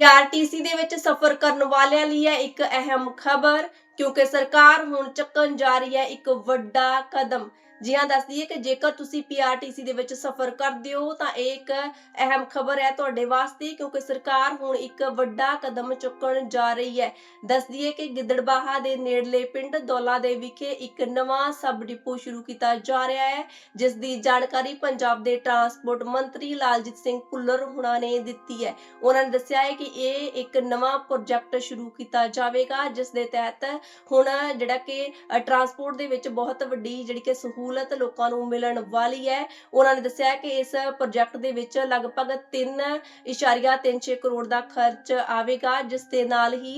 PRTC ਦੇ ਵਿੱਚ ਸਫ਼ਰ ਕਰਨ ਵਾਲਿਆਂ ਲਈ ਹੈ ਇੱਕ ਅਹਿਮ ਖਬਰ, ਕਿਉਂਕਿ ਸਰਕਾਰ ਹੁਣ ਚੱਕਣ ਜਾ ਰਹੀ ਹੈ ਇੱਕ ਵੱਡਾ ਕਦਮ। ਜੀ ਹਾਂ ਦੱਸਦੀ ਹੈ ਕਿ ਜੇਕਰ ਤੁਸੀਂ ਪੀਆਰਟੀਸੀ ਦੇ ਵਿੱਚ ਸਫ਼ਰ ਕਰਦੇ ਹੋ, ਤਾਂ ਇਹ ਇੱਕ ਅਹਿਮ ਖਬਰ ਹੈ ਤੁਹਾਡੇ ਵਾਸਤੇ, ਕਿਉਂਕਿ ਸਰਕਾਰ ਹੁਣ ਇੱਕ ਵੱਡਾ ਕਦਮ ਚੁੱਕਣ ਜਾ ਰਹੀ ਹੈ। ਦੱਸਦੀ ਹੈ ਕਿ ਗਿੱਦੜਬਾਹਾ ਦੇ ਨੇੜਲੇ ਪਿੰਡ ਦੌਲਾ ਦੇ ਵਿਖੇ ਇੱਕ ਨਵਾਂ ਸਬ ਡਿਪੂ ਸ਼ੁਰੂ ਕੀਤਾ ਜਾ ਰਿਹਾ ਹੈ, ਜਿਸ ਦੀ ਜਾਣਕਾਰੀ ਪੰਜਾਬ ਦੇ ਟਰਾਂਸਪੋਰਟ ਮੰਤਰੀ ਲਾਲਜੀਤ ਸਿੰਘ ਭੁੱਲਰ ਹੁਣਾਂ ਨੇ ਦਿੱਤੀ ਹੈ। ਉਹਨਾਂ ਨੇ ਦੱਸਿਆ ਹੈ ਕਿ ਇਹ ਇੱਕ ਨਵਾਂ ਪ੍ਰੋਜੈਕਟ ਸ਼ੁਰੂ ਕੀਤਾ ਜਾਵੇਗਾ, ਜਿਸ ਦੇ ਤਹਿਤ ਹੁਣ ਜਿਹੜਾ ਕਿ ਟਰਾਂਸਪੋਰਟ ਦੇ ਵਿੱਚ ਬਹੁਤ ਵੱਡੀ ਜਿਹੜੀ ਕਿ ਸਹੂਲਤ ਸਹੂਲਤ ਲੋਕਾਂ ਨੂੰ ਮਿਲਣ ਵਾਲੀ ਹੈ। ਉਹਨਾਂ ਨੇ ਦੱਸਿਆ ਕਿ ਇਸ ਪ੍ਰੋਜੈਕਟ ਦੇ ਵਿੱਚ ਲਗਭਗ 3.36 ਕਰੋੜ ਦਾ ਖਰਚ ਆਵੇਗਾ, ਜਿਸ ਦੇ ਨਾਲ ਹੀ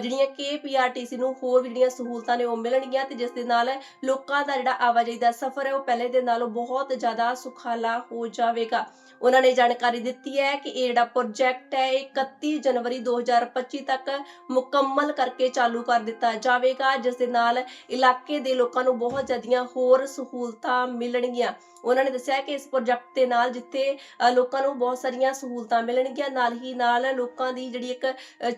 ਜਿਹੜੀਆਂ ਕਿ ਪੀਆਰਟੀਸੀ ਨੂੰ ਹੋਰ ਵੀ ਜਿਹੜੀਆਂ ਸਹੂਲਤਾਂ ਨੇ ਉਹ ਮਿਲਣਗੀਆਂ ਤੇ ਜਿਸ ਦੇ ਨਾਲ ਲੋਕਾਂ ਦਾ ਜਿਹੜਾ ਆਵਾਜਾਈ ਦਾ ਸਫ਼ਰ ਹੈ, ਉਹ ਪਹਿਲੇ ਦੇ ਨਾਲੋਂ ਬਹੁਤ ਜ਼ਿਆਦਾ ਸੁਖਾਲਾ ਹੋ ਜਾਵੇਗਾ। ਉਹਨਾਂ ਨੇ ਜਾਣਕਾਰੀ ਦਿੱਤੀ ਹੈ ਕਿ ਇਹ ਜਿਹੜਾ ਪ੍ਰੋਜੈਕਟ ਹੈ, ਇਹ 31 ਜਨਵਰੀ 2025 ਤੱਕ ਮੁਕੰਮਲ ਕਰਕੇ ਚਾਲੂ ਕਰ ਦਿੱਤਾ ਜਾਵੇਗਾ, ਜਿਸ ਦੇ ਨਾਲ ਇਲਾਕੇ ਦੇ ਲੋਕਾਂ ਨੂੰ ਬਹੁਤ ਜ਼ਿਆਦੀਆਂ ਹੋਰ ਸਹੂਲਤਾਂ ਮਿਲਣਗੀਆਂ। ਉਹਨਾਂ ਨੇ ਦੱਸਿਆ ਕਿ ਇਸ ਪ੍ਰੋਜੈਕਟ ਦੇ ਨਾਲ ਜਿੱਥੇ ਲੋਕਾਂ ਨੂੰ ਬਹੁਤ ਸਾਰੀਆਂ ਸਹੂਲਤਾਂ ਮਿਲਣਗੀਆਂ ਨਾਲ ਹੀ ਨਾਲ ਲੋਕਾਂ ਦੀ ਜਿਹੜੀ ਇੱਕ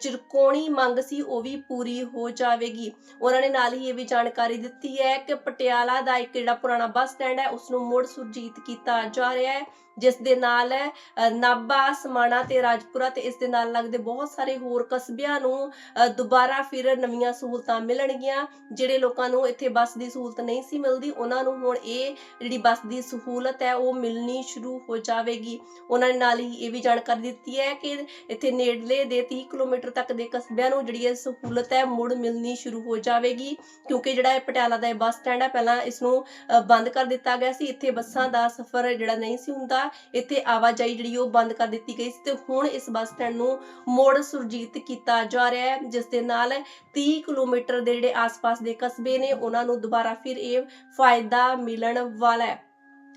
ਚਿਰਕੋਣੀ ਮੰਗ ਸੀ ਉਹ ਵੀ ਪੂਰੀ ਹੋ ਜਾਵੇਗੀ। ਉਹਨਾਂ ਨੇ ਨਾਲ ਹੀ ਇਹ ਵੀ ਜਾਣਕਾਰੀ ਦਿੱਤੀ ਹੈ ਕਿ ਪਟਿਆਲਾ ਦਾ ਇੱਕ ਜਿਹੜਾ ਪੁਰਾਣਾ ਬੱਸ ਸਟੈਂਡ ਹੈ ਉਸ ਨੂੰ ਮੁੜ ਸੁਰਜੀਤ ਕੀਤਾ ਜਾ ਰਿਹਾ ਹੈ ਜਿਸ ਦੇ ਨਾਲ ਅ, ਨਾਭਾ ਸਮਾਣਾ ਤੇ ਰਾਜਪੁਰਾ ਤੇ ਇਸ ਦੇ ਨਾਲ ਲੱਗਦੇ ਬਹੁਤ ਸਾਰੇ ਹੋਰ ਕਸਬਿਆਂ ਨੂੰ ਦੁਬਾਰਾ ਫਿਰ ਨਵੀਆਂ ਸਹੂਲਤਾਂ ਮਿਲਣਗੀਆਂ। ਜਿਹੜੇ ਲੋਕਾਂ ਨੂੰ ਇੱਥੇ ਬੱਸ ਦੀ ਸਹੂਲਤ ਨਹੀਂ ਸੀ ਮਿਲਦੀ ਉਹਨਾਂ ਨੂੰ ਹੁਣ ਇਹ ਜਿਹੜੀ ਬੱਸ ਦੀ ਸਹੂਲਤ ਹੈ, ਉਹ ਮਿਲਣੀ ਸ਼ੁਰੂ ਹੋ ਜਾਵੇਗੀ। ਉਹਨਾਂ ਨੇ ਨਾਲ ਹੀ ਇਹ ਵੀ ਜਾਣਕਾਰੀ ਦਿੱਤੀ ਹੈ ਕਿ ਇੱਥੇ ਨੇੜਲੇ ਦੇ 30 ਕਿਲੋਮੀਟਰ ਤੱਕ ਦੇ ਕਸਬਿਆਂ ਨੂੰ ਜਿਹੜੀ ਇਹ ਸਹੂਲਤ ਹੈ, ਮੁੜ ਮਿਲਣੀ ਸ਼ੁਰੂ ਹੋ ਜਾਵੇਗੀ। ਕਿਉਂਕਿ ਜਿਹੜਾ ਇਹ ਪਟਿਆਲਾ ਦਾ ਇਹ ਬੱਸ ਸਟੈਂਡ ਹੈ, ਪਹਿਲਾਂ ਇਸ ਨੂੰ ਬੰਦ ਕਰ ਦਿੱਤਾ ਗਿਆ ਸੀ। ਇੱਥੇ ਬੱਸਾਂ ਦਾ ਸਫ਼ਰ ਜਿਹੜਾ ਨਹੀਂ ਸੀ ਹੁੰਦਾ, ਇੱਥੇ ਆਵਾਜਾਈ ਜਿਹੜੀ ਉਹ ਬੰਦ ਕਰ ਦਿੱਤੀ ਗਈ ਸੀ ਤੇ ਹੁਣ ਇਸ ਬੱਸ ਸਟੈਂਡ ਨੂੰ ਮੋੜ ਸੁਰਜੀਤ ਕੀਤਾ ਜਾ ਰਿਹਾ ਹੈ, ਜਿਸ ਦੇ ਨਾਲ 30 ਕਿਲੋਮੀਟਰ ਦੇ ਜਿਹੜੇ ਆਸ-ਪਾਸ ਦੇ ਕਸਬੇ ਨੇ, ਉਹਨਾਂ ਨੂੰ ਦੁਬਾਰਾ ਫਿਰ ਇਹ ਫਾਇਦਾ ਮਿਲਣ ਵਾਲਾ ਹੈ।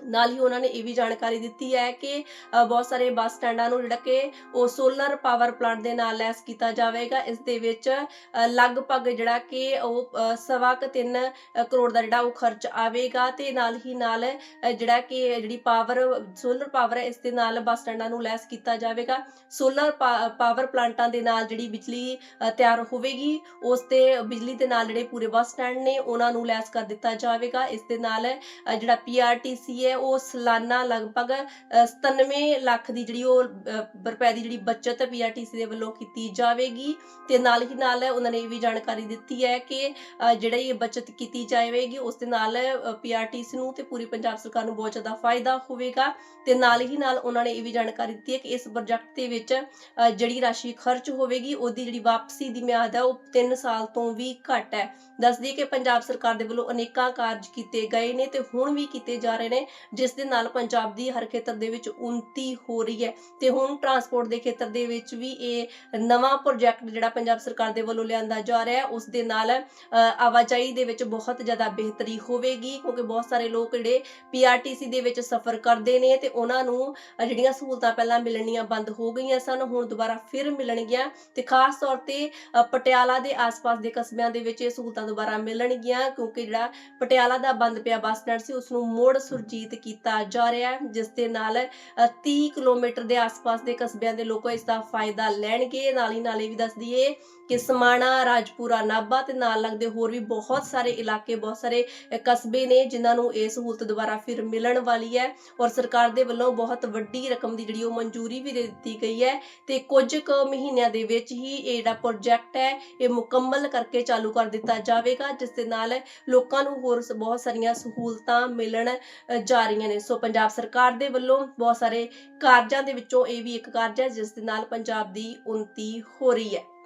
ਨਾਲ ਹੀ ਉਹਨਾਂ ਨੇ ਇਹ ਵੀ ਜਾਣਕਾਰੀ ਦਿੱਤੀ ਹੈ ਕਿ ਬਹੁਤ ਸਾਰੇ ਬੱਸ ਸਟੈਂਡਾਂ ਨੂੰ ਜਿਹੜਾ ਕਿ ਉਹ ਸੋਲਰ ਪਾਵਰ ਪਲਾਂਟ ਦੇ ਨਾਲ ਲੈਸ ਕੀਤਾ ਜਾਵੇਗਾ। ਇਸ ਦੇ ਵਿੱਚ ਲਗਭਗ ਜਿਹੜਾ ਕਿ ਉਹ ਸਵਾ ਕੁ ਤਿੰਨ ਕਰੋੜ ਦਾ ਜਿਹੜਾ ਉਹ ਖਰਚ ਆਵੇਗਾ ਤੇ ਨਾਲ ਹੀ ਨਾਲ ਜਿਹੜਾ ਕਿ ਜਿਹੜੀ ਪਾਵਰ ਸੋਲਰ ਪਾਵਰ ਹੈ ਇਸ ਦੇ ਨਾਲ ਬੱਸ ਸਟੈਂਡਾਂ ਨੂੰ ਲੈਸ ਕੀਤਾ ਜਾਵੇਗਾ। ਸੋਲਰ ਪਾਵਰ ਪਲਾਂਟਾਂ ਦੇ ਨਾਲ ਜਿਹੜੀ ਬਿਜਲੀ ਤਿਆਰ ਹੋਵੇਗੀ ਉਸ ਤੇ ਬਿਜਲੀ ਦੇ ਨਾਲ ਜਿਹੜੇ ਪੂਰੇ ਬੱਸ ਸਟੈਂਡ ਨੇ ਉਹਨਾਂ ਨੂੰ ਲੈਸ ਕਰ ਦਿੱਤਾ ਜਾਵੇਗਾ। ਇਸ ਦੇ ਨਾਲ ਅ, ਜਿਹੜਾ ਪੀਆਰਟੀਸੀ ਹੈ ਉਹ ਸਾਲਾਨਾ ਲਗਭਗ 97 ਲੱਖ ਦੀ ਜਿਹੜੀ ਉਹ ਰੁਪਏ ਦੀ ਜਿਹੜੀ ਬਚਤ ਪੀਆਰਟੀਸੀ ਦੇ ਵੱਲੋਂ ਕੀਤੀ ਜਾਵੇਗੀ ਤੇ ਨਾਲ ਹੀ ਨਾਲ ਉਹਨਾਂ ਨੇ ਇਹ ਵੀ ਜਾਣਕਾਰੀ ਦਿੱਤੀ ਹੈ ਕਿ ਅ, ਇਹ ਬਚਤ ਕੀਤੀ ਜਾਵੇਗੀ ਉਸ ਦੇ ਨਾਲ ਪੀਆਰਟੀਸੀ ਨੂੰ ਤੇ ਪੂਰੀ ਪੰਜਾਬ ਸਰਕਾਰ ਨੂੰ ਬਹੁਤ ਜ਼ਿਆਦਾ ਫਾਇਦਾ ਹੋਵੇਗਾ ਤੇ ਨਾਲ ਹੀ ਨਾਲ ਉਹਨਾਂ ਨੇ ਇਹ ਵੀ ਜਾਣਕਾਰੀ ਦਿੱਤੀ ਹੈ ਕਿ ਇਸ ਪ੍ਰੋਜੈਕਟ ਦੇ ਵਿੱਚ ਜਿਹੜੀ ਰਾਸ਼ੀ ਖਰਚ ਹੋਵੇਗੀ ਉਹਦੀ ਜਿਹੜੀ ਵਾਪਸੀ ਦੀ ਮਿਆਦ ਹੈ ਉਹ 3 ਸਾਲ ਤੋਂ ਵੀ ਘੱਟ ਹੈ। ਦੱਸਦੀ ਕਿ ਪੰਜਾਬ ਸਰਕਾਰ ਦੇ ਵੱਲੋਂ ਅਨੇਕਾਂ ਕਾਰਜ ਕੀਤੇ ਗਏ ਨੇ ਤੇ ਹੁਣ ਵੀ ਕੀਤੇ ਜਾ ਰਹੇ ਨੇ ਜਿਸ ਦੇ ਨਾਲ ਪੰਜਾਬ ਦੀ ਹਰ ਖੇਤਰ ਦੇ ਵਿੱਚ ਉਨਤੀ ਹੋ ਰਹੀ ਹੈ। ਤੇ ਹੁਣ ਟਰਾਂਸਪੋਰਟ ਦੇ ਖੇਤਰ ਦੇ ਵਿੱਚ ਵੀ ਇਹ ਨਵਾਂ ਪ੍ਰੋਜੈਕਟ ਜਿਹੜਾ ਪੰਜਾਬ ਸਰਕਾਰ ਦੇ ਵੱਲੋਂ ਲਿਆਂਦਾ ਜਾ ਰਿਹਾ ਹੈ, ਉਸ ਦੇ ਨਾਲ ਆਵਾਜਾਈ ਦੇ ਵਿੱਚ ਬਹੁਤ ਜ਼ਿਆਦਾ ਬਿਹਤਰੀ ਹੋਵੇਗੀ, ਕਿਉਂਕਿ ਬਹੁਤ ਸਾਰੇ ਲੋਕ ਜਿਹੜੇ ਪੀਆਰਟੀਸੀ ਦੇ ਵਿੱਚ ਸਫ਼ਰ ਕਰਦੇ ਨੇ ਤੇ ਉਹਨਾਂ ਨੂੰ ਜਿਹੜੀਆਂ ਸਹੂਲਤਾਂ ਪਹਿਲਾਂ ਮਿਲਣੀਆਂ ਬੰਦ ਹੋ ਗਈਆਂ ਸਨ, ਹੁਣ ਦੁਬਾਰਾ ਫਿਰ ਮਿਲਣਗੀਆਂ ਤੇ ਖਾਸ ਤੌਰ ਤੇ ਪਟਿਆਲਾ ਦੇ ਆਸ-ਪਾਸ ਦੇ ਕਸਬਿਆਂ ਦੇ ਵਿੱਚ ਇਹ ਸਹੂਲਤਾਂ ਦੁਬਾਰਾ ਮਿਲਣਗੀਆਂ, ਕਿਉਂਕਿ ਜਿਹੜਾ ਪਟਿਆਲਾ ਦਾ ਬੰਦ ਪਿਆ ਬੱਸ ਸਟੈਂਡ ਸੀ ਉਸ ਨੂੰ ਮੋੜ ਸੁਰਜੀਤ ਕੀਤਾ ਜਾ ਰਿਹਾ ਹੈ ਜਿਸ ਦੇ ਨਾਲ ਅ, 30 ਕਿਲੋਮੀਟਰ ਦੇ ਆਸ-ਪਾਸ ਦੇ ਕਸਬਿਆਂ ਦੇ ਲੋਕ ਇਸ ਦਾ ਫਾਇਦਾ ਲੈਣਗੇ। ਨਾਲ ਹੀ ਨਾਲ ਵੀ ਦੱਸ ਦਈਏ ਕਿ ਸਮਾਣਾ ਰਾਜਪੁਰਾ ਨਾਭਾ ਤੇ ਨਾਲ ਲੱਗਦੇ ਹੋਰ ਵੀ ਬਹੁਤ ਸਾਰੇ ਇਲਾਕੇ ਬਹੁਤ ਸਾਰੇ ਕਸਬੇ ਨੇ ਜਿਨ੍ਹਾਂ ਨੂੰ ਇਹ ਸਹੂਲਤ ਦੁਬਾਰਾ ਫਿਰ ਮਿਲਣ ਵਾਲੀ ਹੈ ਔਰ ਸਰਕਾਰ ਦੇ ਵੱਲੋਂ ਬਹੁਤ ਵੱਡੀ ਰਕਮ ਦੀ ਜਿਹੜੀ ਉਹ ਮਨਜ਼ੂਰੀ ਵੀ ਦੇ ਦਿੱਤੀ ਗਈ ਹੈ ਤੇ ਕੁਝ ਕੁ ਮਹੀਨਿਆਂ ਦੇ ਵਿੱਚ ਹੀ ਇਹ ਜਿਹੜਾ ਪ੍ਰੋਜੈਕਟ ਹੈ ਇਹ ਮੁਕੰਮਲ ਕਰਕੇ ਚਾਲੂ ਕਰ ਦਿੱਤਾ ਜਾਵੇਗਾ ਜਿਸ ਦੇ ਨਾਲ ਲੋਕਾਂ ਨੂੰ ਹੋਰ ਬਹੁਤ ਸਾਰੀਆਂ ਸਹੂਲਤਾਂ ਮਿਲਣ ਅ, ਜਾ ਰਹੀਆਂ ਨੇ। ਸੋ ਪੰਜਾਬ ਸਰਕਾਰ ਦੇ ਵੱਲੋਂ ਬਹੁਤ ਸਾਰੇ ਕਾਰਜਾਂ ਦੇ ਵਿੱਚੋਂ ਇਹ ਵੀ ਇੱਕ ਕਾਰਜ ਹੈ, ਜਿਸ ਦੇ ਨਾਲ ਪੰਜਾਬ ਦੀ ਉਨਤੀ ਹੋ ਰਹੀ ਹੈ।